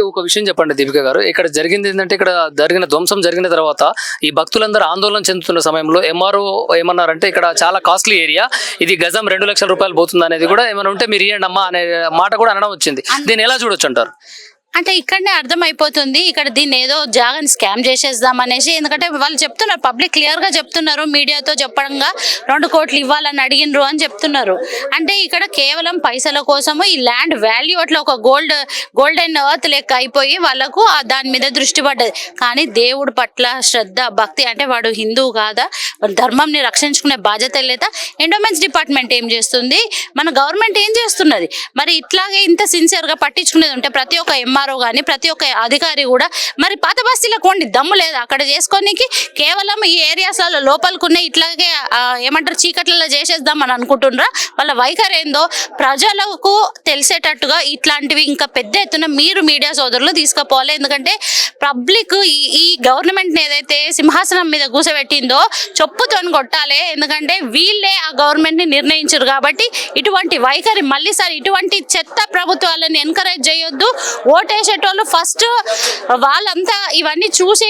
అయితే ఒక విషయం చెప్పండి దీపిక గారు. ఇక్కడ జరిగింది ఏంటంటే ఇక్కడ జరిగిన ధ్వంసం జరిగిన తర్వాత ఈ భక్తులందరూ ఆందోళన చెందుతున్న సమయంలో ఎంఆర్ఓ ఏమన్నారంటే ఇక్కడ చాలా కాస్ట్లీ ఏరియా ఇది గజం రెండు లక్షల రూపాయలు పోతుంది అనేది కూడా ఏమైనా ఉంటే మీరు ఇవ్వండి అమ్మా అనే మాట కూడా అనడం వచ్చింది. దీన్ని ఎలా చూడొచ్చు అంటారు? అంటే ఇక్కడనే అర్థమైపోతుంది. ఇక్కడ దీన్ని ఏదో జాగన్ స్కామ్ చేసేద్దాం అనేసి. ఎందుకంటే వాళ్ళు చెప్తున్నారు పబ్లిక్ క్లియర్గా చెప్తున్నారు మీడియాతో చెప్పడంగా రెండు కోట్లు ఇవ్వాలని అడిగినరు అని చెప్తున్నారు. అంటే ఇక్కడ కేవలం పైసల కోసము ఈ ల్యాండ్ వాల్యూ అట్లా ఒక గోల్డ్ గోల్డెన్ ఎర్త్ లెక్క అయిపోయి వాళ్ళకు దాని మీద దృష్టి పడ్డది. కానీ దేవుడు పట్ల శ్రద్ధ భక్తి అంటే వాడు హిందువు కాదా? ధర్మంని రక్షించుకునే బాధ్యత లేదా? ఎండోమెంట్స్ డిపార్ట్మెంట్ ఏం చేస్తుంది? మన గవర్నమెంట్ ఏం చేస్తున్నది? మరి ఇట్లాగే ఇంత సిన్సియర్గా పట్టించుకునేది ఉంటే ప్రతి ఒక్క ఎంఆర్ఓ కానీ ప్రతి ఒక్క అధికారి కూడా మరి పాత బస్తీలో కొన్ని దమ్ము లేదు. అక్కడ చేసుకోనికి కేవలం ఈ ఏరియాస్లలో లోపలికున్న ఇట్లాగే ఏమంటారు చీకట్లలో చేసేద్దాం అని అనుకుంటున్నారా? వాళ్ళ వైఖరి ఏందో ప్రజలకు తెలిసేటట్టుగా ఇట్లాంటివి ఇంకా పెద్ద ఎత్తున మీరు మీడియా సోదరులు తీసుకుపోవాలి. ఎందుకంటే పబ్లిక్ ఈ ఈ ఏదైతే సింహాసనం మీద కూసబెట్టిందో చెప్పుతోని కొట్టాలి. ఎందుకంటే వీళ్ళే ఆ గవర్నమెంట్ని నిర్ణయించారు కాబట్టి ఇటువంటి వైఖరి మళ్ళీసారి ఇటువంటి చెత్త ప్రభుత్వాలను ఎంకరేజ్ చేయొద్దు. ఓటేసేటోళ్ళు ఫస్ట్ వాళ్ళంతా ఇవన్నీ చూసి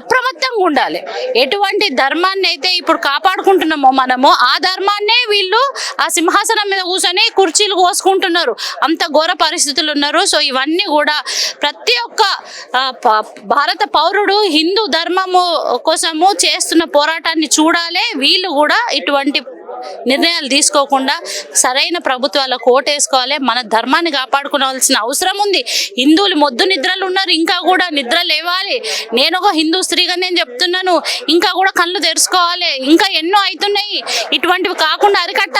అప్రమత్తంగా ఉండాలి. ఎటువంటి ధర్మాన్ని అయితే ఇప్పుడు కాపాడుకుంటున్నామో మనము ఆ ధర్మాన్నే వీళ్ళు ఆ సింహాసనం మీద కూర్చొని కుర్చీలు కోసుకుంటున్నారు. అంత ఘోర పరిస్థితులు ఉన్నారు. సో ఇవన్నీ కూడా ప్రతి ఒక్క భారత పౌరుడు హిందూ ధర్మము కోసము చేస్తున్న పోరాటాన్ని చూడాలి. వీళ్ళు కూడా ఇటువంటి నిర్ణయాలు తీసుకోకుండా సరైన ప్రభుత్వాలకు ఓటేసుకోవాలి. మన ధర్మాన్ని కాపాడుకోవాల్సిన అవసరం ఉంది. హిందువులు మొద్దు నిద్రలు ఉన్నారు. ఇంకా కూడా నిద్ర లేవాలి. నేను ఒక హిందూ స్త్రీగా నేను చెప్తున్నాను. ఇంకా కూడా కళ్ళు తెరుచుకోవాలి. ఇంకా ఎన్నో అవుతున్నాయి. ఇటువంటివి కాకుండా అరికట్ట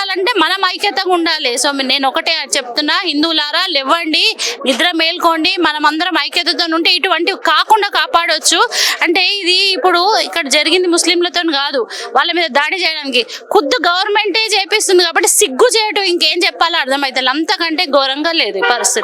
ఐక్యతగా ఉండాలి. సో నేను ఒకటే చెప్తున్నా హిందువులారా లేవండి నిద్ర మేల్కోండి మనం అందరం ఐక్యతతో ఉంటే ఇటువంటివి కాకుండా కాపాడొచ్చు. అంటే ఇది ఇప్పుడు ఇక్కడ జరిగింది ముస్లింలతో కాదు వాళ్ళ మీద దాడి చేయడానికి. ఖుద్దు గవర్నమెంటే చేపిస్తుంది కాబట్టి సిగ్గు చేయటం ఇంకేం చెప్పాలో అర్థమైతే అంతకంటే ఘోరంగా లేదు పరిస్థితి.